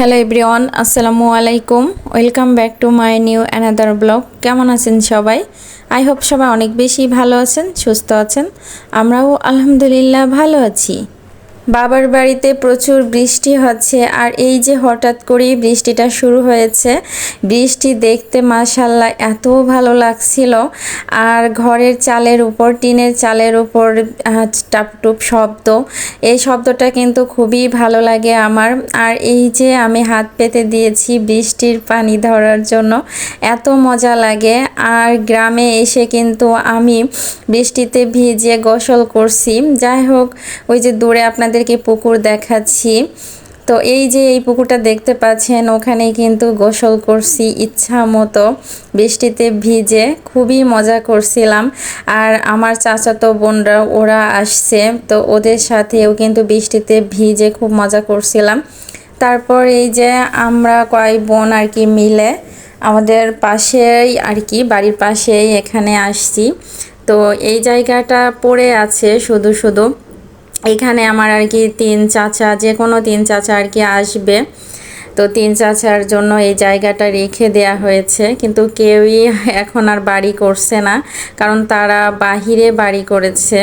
Hello everyone আসসালামু আলাইকুম welcome back to my new another blog কেমন আছেন সবাই? আই হোপ সবাই অনেক বেশি ভালো আছেন, সুস্থ আছেন। আমরাও আলহামদুলিল্লাহ ভালো আছি। বাবার বাড়িতে প্রচুর বৃষ্টি হচ্ছে আর এই যে হঠাৎ করেই বৃষ্টিটা শুরু হয়েছে, বৃষ্টি দেখতে মাশাল্লাহ এত ভালো লাগছিল। আর ঘরের চালের উপর, টিনের চালের উপর টাপটুপ শব্দ, এই শব্দটা কিন্তু খুবই ভালো লাগে আমার। আর এই যে আমি হাত পেতে দিয়েছি বৃষ্টির পানি ধরার জন্য, এত মজা লাগে। আর গ্রামে এসে কিন্তু আমি বৃষ্টিতে ভিজে গোসল করছি। যাই হোক, ওই যে দূরে আপনাদের আপনাদেরকে পুকুর দেখাচ্ছি। তো এই যে এই পুকুরটা দেখতে পাচ্ছেন ওখানে কিন্তু গোসল করছি ইচ্ছা মতো বৃষ্টিতে ভিজে খুবই মজা করছিলাম। আর আমার চাচাতো বোনরা, ওরা আসছে, তো ওদের সাথেও কিন্তু বৃষ্টিতে ভিজে খুব মজা করছিলাম। তারপর এই যে আমরা কয়েক বোন আর কি মিলে আমাদের পাশেই আর কি, বাড়ির পাশেই এখানে আসছি। তো এই জায়গাটা পড়ে আছে শুধু শুধু। এখানে আমার আর কি তিন চাচা, যে কোনো তিন চাচা আর কি আসবে। তো তিন চাচার জন্য এই জায়গাটা রেখে দেয়া হয়েছে। কিন্তু কেউই এখন আর বাড়ি করছে না, কারণ তারা বাহিরে বাড়ি করেছে।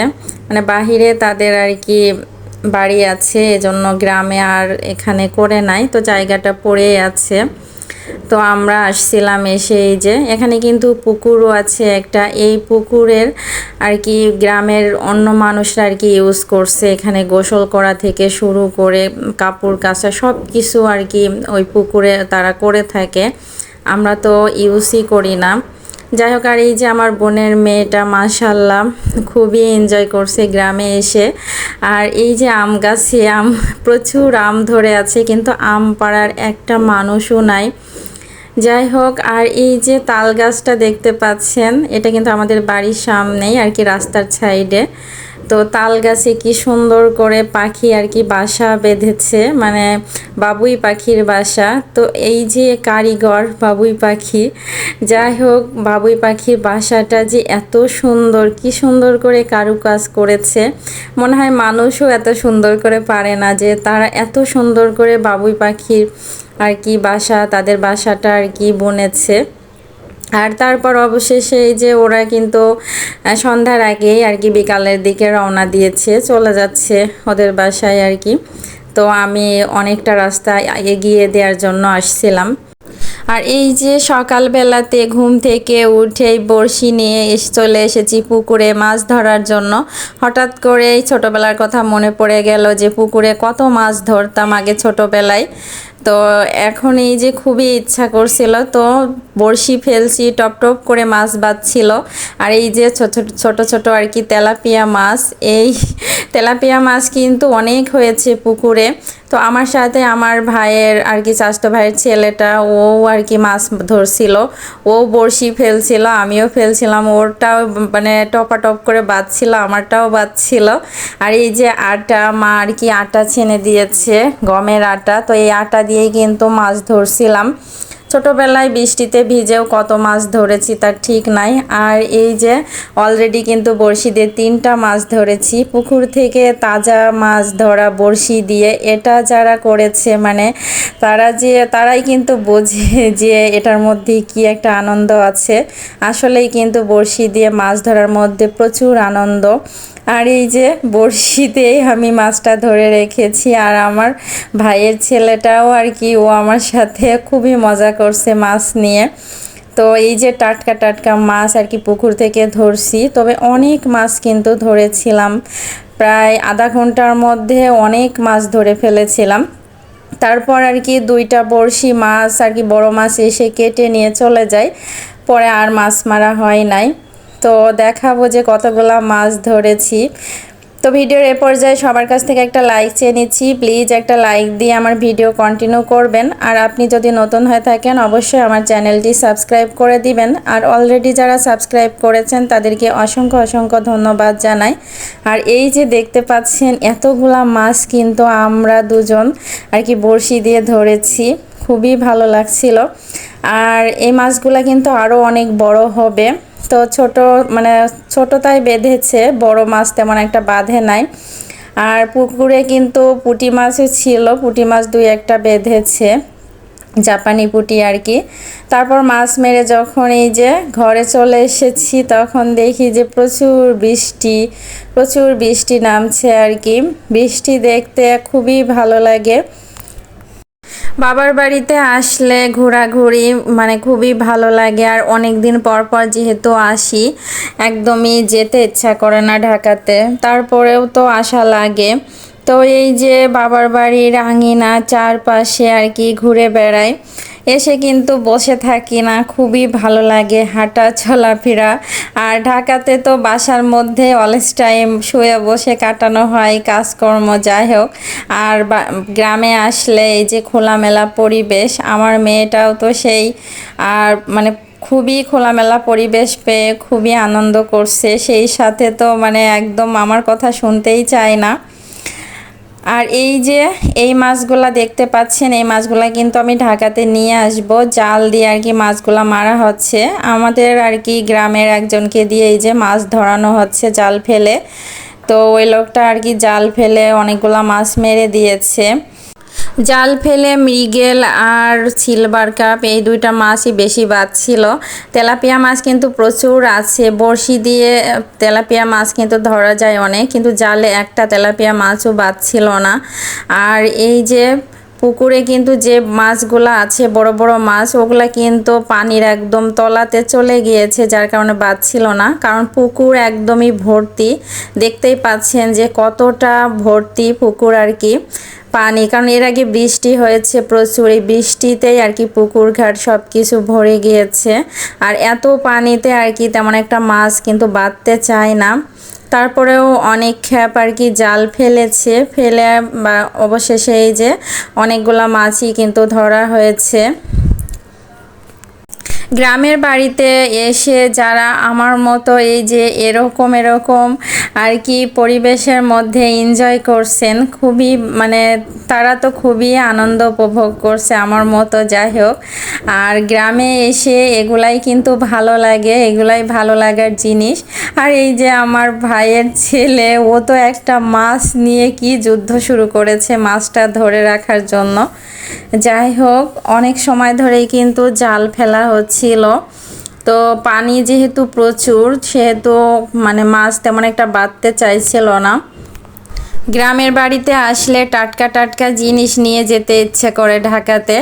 মানে বাহিরে তাদের আর কি বাড়ি আছে, এজন্য গ্রামে আর এখানে করে নাই। তো জায়গাটা পড়ে আছে। তো আমরা আসছিলাম এসে এই যে, এখানে কিন্তু পুকুরও আছে একটা। এই পুকুরের আর কি গ্রামের অন্য মানুষরা আর কি ইউজ করছে এখানে গোসল করা থেকে শুরু করে কাপড় কাচা সব কিছু আর কি ওই পুকুরে তারা করে থাকে। আমরা তো ইউজই করি না। যাই হোক, আর এই যে আমার বোনের মেয়েটা মাশাল্লাহ খুবই এনজয় করছে গ্রামে এসে। আর এই যে আম গাছে, আম, প্রচুর আম ধরে আছে, কিন্তু আম পাড়ার একটা মানুষও নাই। যাই হোক আর এই যে তাল গাছটা দেখতে পাচ্ছেন, এটা কিন্তু আমাদের বাড়ির সামনেই আর কি রাস্তার সাইডে। তো তাল গাছে কি সুন্দর করে পাখি আর কি বাসা বেঁধেছে মানে বাবুই পাখির বাসা। তো এই যে কারিগর বাবুই পাখি, যাই হোক বাবুই পাখির বাসাটা যে এত সুন্দর, কি সুন্দর করে কারুকাজ করেছে। মনে হয় মানুষও এত সুন্দর করে পারে না যে তারা এত সুন্দর করে বাবুই পাখির আর কি বাসা, তাদের বাসাটা আর কি বনেছে। আর তারপর অবশেষে এই যে ওরা কিন্তু সন্ধ্যার আগেই আর কি বিকালের দিকে রওনা দিয়েছে, চলে যাচ্ছে ওদের বাসায় আর কি। তো আমি অনেকটা রাস্তা এগিয়ে দেওয়ার জন্য আসছিলাম। আর এই যে সকালবেলাতে ঘুম থেকে উঠেই বড়শি নিয়ে এসে চলে এসেছি পুকুরে মাছ ধরার জন্য। হঠাৎ করে এই ছোটোবেলার কথা মনে পড়ে গেল যে পুকুরে কত মাছ ধরতাম আগে ছোটোবেলায়। তো এখন এই যে খুবই ইচ্ছা করছিল, তো বড়শি ফেলছি, টপ টপ করে মাছ বাঁধছিল। আর এই যে ছোট ছোট আর কি তেলাপিয়া মাছ, এই তেলাপিয়া মাছ কিন্তু অনেক হয়েছে পুকুরে। তো আমার সাথে আমার ভাইয়ের আর কি চাষতো ভাইয়ের ছেলেটা, ও আর কি মাছ ধরছিল। ও বড়শি ফেলছিল, আমিও ফেলছিলাম। ওরটাও মানে টপা টপ করে বাঁধছিল, আমারটাও বাঁধছিল। আর এই যে আটা, মা আর কি আটা ছেনে দিয়েছে, গমের আটা। তো এই আটা দিয়েই কিন্তু মাছ ধরছিলাম। ছোটোবেলায় বৃষ্টিতে ভিজেও কত মাছ ধরেছি তার ঠিক নাই। আর এই যে অলরেডি কিন্তু বড়শি দিয়ে তিনটা মাছ ধরেছি, পুকুর থেকে তাজা মাছ ধরা বড়শি দিয়ে এটা যারা করেছে মানে তারা যে তারাই কিন্তু বোঝে যে এটার মধ্যে কি একটা আনন্দ আছে। আসলেই কিন্তু বড়শি দিয়ে মাছ ধরার মধ্যে প্রচুর আনন্দ। আর এই যে বড়শিতেই আমি মাছটা ধরে রেখেছি, আর আমার ভাইয়ের ছেলেটাও আর কি, ও আমার সাথে খুবই মজা করছে মাছ নিয়ে। তো এই যে টাটকা টাটকা মাছ আর কি পুকুর থেকে ধরছি, তবে অনেক মাছ কিন্তু ধরেছিলাম। প্রায় আধা ঘণ্টার মধ্যে অনেক মাছ ধরে ফেলেছিলাম। তারপর আর কি দুইটা বড়শি মাছ আর কি বড় মাছ এসে কেটে নিয়ে চলে যায়, পরে আর মাছ মারা হয় নাই। তো দেখাবো যে কতগুলা মাছ ধরেছি। তো ভিডিওর এ পর্যায়ে সবার কাছ থেকে একটা লাইক চেয়ে নিচ্ছি। প্লিজ একটা লাইক দিয়ে আমার ভিডিও কন্টিনিউ করবেন। আর আপনি যদি নতুন হয়ে থাকেন, অবশ্যই আমার চ্যানেলটি সাবস্ক্রাইব করে দিবেন। আর অলরেডি যারা সাবস্ক্রাইব করেছেন, তাদেরকে অসংখ্য অসংখ্য ধন্যবাদ জানাই। আর এই যে দেখতে পাচ্ছেন, এতগুলা মাছ কিন্তু আমরা দুজন আর কি বড়শি দিয়ে ধরেছি। খুবই ভালো লাগছিল। আর এই মাছগুলা কিন্তু আরও অনেক বড় হবে। তো ছোট মানে ছোট তাই বেঁধেছে, বড় মাছ তেমন একটা বাঁধে নাই। আর পুকুরে কিন্তু পুঁটি মাছও ছিল, পুঁটি মাছ দুই একটা বেঁধেছে, জাপানি পুঁটি আর কি। তারপর মাছ মেরে যখন এই যে ঘরে চলে এসেছি, তখন দেখি যে প্রচুর বৃষ্টি প্রচুর বৃষ্টি নামছে আর কি। বৃষ্টি দেখতে খুবই ভালো লাগে। বাবার বাড়িতে আসলে ঘোরাঘুরি মানে খুবই ভালো লাগে। আর অনেক দিন পর পর যেহেতু আসি, একদমই যেতে ইচ্ছা করে না ঢাকাতে। তারপরেও তো আসা লাগে। তো এই যে বাবার বাড়ির আঙিনা চারপাশে আর কি ঘুরে বেড়াই এসে কিন্তু বসে থাকি না, খুবই ভালো লাগে হাঁটা, চলাফেরা। আর ঢাকাতে তো বাসার মধ্যে অলস টাইম শুয়ে বসে কাটানো হয়, কাজকর্ম যাই হোক। আর গ্রামে আসলে এই যে খোলামেলা পরিবেশ, আমার মেয়েটাও তো সেই। আর মানে খুবই খোলামেলা পরিবেশ পেয়ে খুবই আনন্দ করছে, সেই সাথে তো মানে একদম আমার কথা শুনতেই চায় না। আর এই যে এই মাছগুলা দেখতে পাচ্ছেন, এই মাছগুলা কিন্তু আমি ঢাকাতে নিয়ে আসব। জাল দিয়ে আর কি মাছগুলা মারা হচ্ছে। আমাদের আর কি গ্রামের একজনকে দিয়ে এই যে মাছ ধরানো হচ্ছে জাল ফেলে। তো ওই লোকটা আর কি জাল ফেলে অনেকগুলা মাছ মেরে দিয়েছে। জাল ফেলে, মৃগেল আর সিলভার কাপ, এই দুইটা মাছই বেশি বাঁচছিল তেলাপিয়া মাছ কিন্তু প্রচুর আছে, বড়শি দিয়ে তেলাপিয়া মাছ কিন্তু ধরা যায় অনেক, কিন্তু জালে একটা তেলাপিয়া মাছও বাঁচছিল না। আর এই যে পুকুরে কিন্তু যে মাছগুলো আছে, বড় বড় মাছ, ওগুলা কিন্তু পানির একদম তলাতে চলে গিয়েছে, যার কারণে বাঁচছিল না। কারণ পুকুর একদমই ভর্তি। দেখতেই পাচ্ছেন যে কতটা ভর্তি পুকুর আর কি। পানি, কারণ এর আগে বৃষ্টি হয়েছে প্রচুর। এই বৃষ্টিতেই আর কি পুকুর ঘাট সব কিছু ভরে গিয়েছে। আর এত পানিতে আর কি তেমন একটা মাছ কিন্তু বাঁধতে চায় না। তারপরেও অনেক খ্যাপ আর কি জাল ফেলেছে। ফেলে বা অবশেষে এই যে অনেকগুলা মাছই কিন্তু ধরা হয়েছে। গ্রামের বাড়িতে এসে যারা আমার মতো এই যে এরকম এরকম আর কি পরিবেশের মধ্যে এনজয় করছেন, খুবই মানে তারা তো খুবই আনন্দ উপভোগ করছে আমার মতো, যাই হোক। আর গ্রামে এসে এগুলাই কিন্তু ভালো লাগে, এগুলাই ভালো লাগার জিনিস। আর এই যে আমার ভাইয়ের ছেলে, ও তো একটা মাছ নিয়ে কি যুদ্ধ শুরু করেছে মাছটা ধরে রাখার জন্য। যাই হোক, অনেক সময় ধরেই কিন্তু জাল ফেলা হচ্ছিল। তো পানি যেহেতু প্রচুর সেহেতু মানে মাছ তেমন একটা বাঁধতে চাইছিল না। গ্রামের বাড়িতে আসলে টাটকা টাটকা জিনিস নিয়ে যেতে ইচ্ছে করে ঢাকাতে।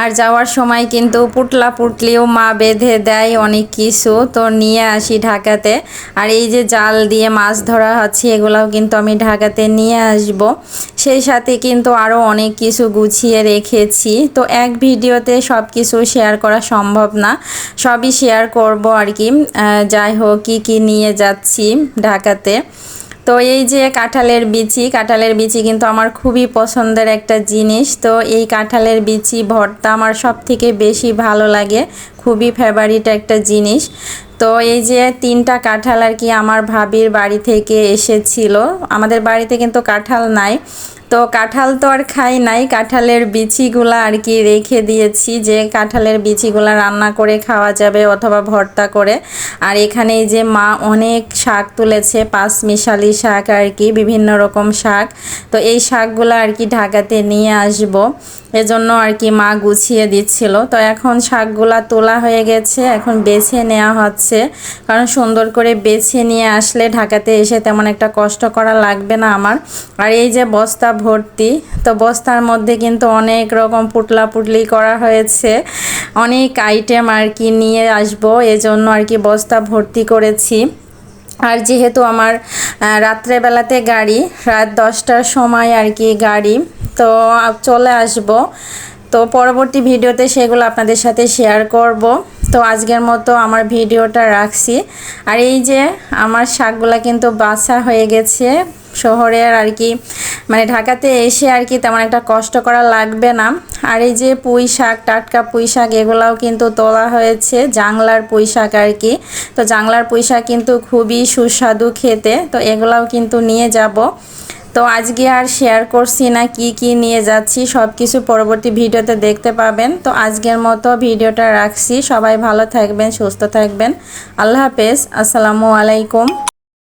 আর যাওয়ার সময় কিন্তু পুটলা পুটলিও মা বেঁধে দেয় অনেক কিছু। তো নিয়ে আসি ঢাকাতে। আর এই যে জাল দিয়ে মাছ ধরা হচ্ছে, এগুলাও কিন্তু আমি ঢাকাতে নিয়ে আসব। সেই সাথে কিন্তু আরও অনেক কিছু গুছিয়ে রেখেছি। তো এক ভিডিওতে সব কিছু শেয়ার করা সম্ভব না। সবই শেয়ার করব আর কি। যাই হোক, কী কী নিয়ে যাচ্ছি ঢাকাতে। তো এই যে কাঁঠালের বিচি কাঁঠালের বিচি কিন্তু আমার খুবই পছন্দের একটা জিনিস। তো এই কাঁঠালের বিচি, ভর্তা আমার সব থেকে বেশি ভালো লাগে, খুবই ফেভারিট একটা জিনিস। তো এই যে তিনটা কাঁঠাল আর কি আমার ভাবির বাড়ি থেকে এসেছিল। আমাদের বাড়িতে কিন্তু কাঁঠাল নাই। তো কাঁঠাল তো আর খাই নাই, কাঁঠালের বিচিগুলা আর কি রেখে দিয়েছি যে কাঁঠালের বিচিগুলা রান্না করে খাওয়া যাবে অথবা ভর্তা করে। আর এখানে যে মা অনেক শাক তুলেছে, পাঁচ মিশালি শাক আর কি, বিভিন্ন রকম শাক। তো এই শাকগুলো আর কি ঢাকাতে নিয়ে আসব। এজন্য আর কি মা গুছিয়ে দিচ্ছিল। তো এখন শাকগুলা তোলা হয়ে গেছে, এখন বেছে নেওয়া হচ্ছে। কারণ সুন্দর করে বেছে নিয়ে আসলে ঢাকাতে এসে তেমন একটা কষ্ট করা লাগবে না আমার। আর এই যে বস্তা ভর্তি, তো বস্তার মধ্যে কিন্তু অনেক রকম পুটলা পুটলি করা হয়েছে। অনেক আইটেম আর কি নিয়ে আসব, এজন্য আর কি বস্তা ভর্তি করেছি। আর যেহেতু আমার রাত্রেবেলাতে গাড়ি, রাত দশটার সময় আর কি গাড়ি তো চলে আসব। তো পরবর্তী ভিডিওতে সেগুলো আপনাদের সাথে শেয়ার করব। তো আজকের মতো আমার ভিডিওটা রাখছি। আর এই যে আমার শাকগুলা কিন্তু বাছা হয়ে গেছে শহরের আর কি মানে ঢাকাতে এসে আর কি তেমন একটা কষ্ট করা লাগবে না। আর এই যে পুঁই শাক, টাটকা পুঁই শাক, এগুলাও কিন্তু তোলা হয়েছে, জাংলার পুঁই শাক আর কি। তো জাংলার পুঁই শাক কিন্তু খুবই সুস্বাদু খেতে, তো এগুলাও কিন্তু নিয়ে যাব। তো আজকে আর শেয়ার করছি না কি কি নিয়ে যাচ্ছি সব কিছু পরবর্তী ভিডিওতে দেখতে পাবেন। তো আজকের মতো ভিডিওটা রাখছি। সবাই ভালো থাকবেন, সুস্থ থাকবেন। আল্লাহ হাফেজ। আসসালামু আলাইকুম।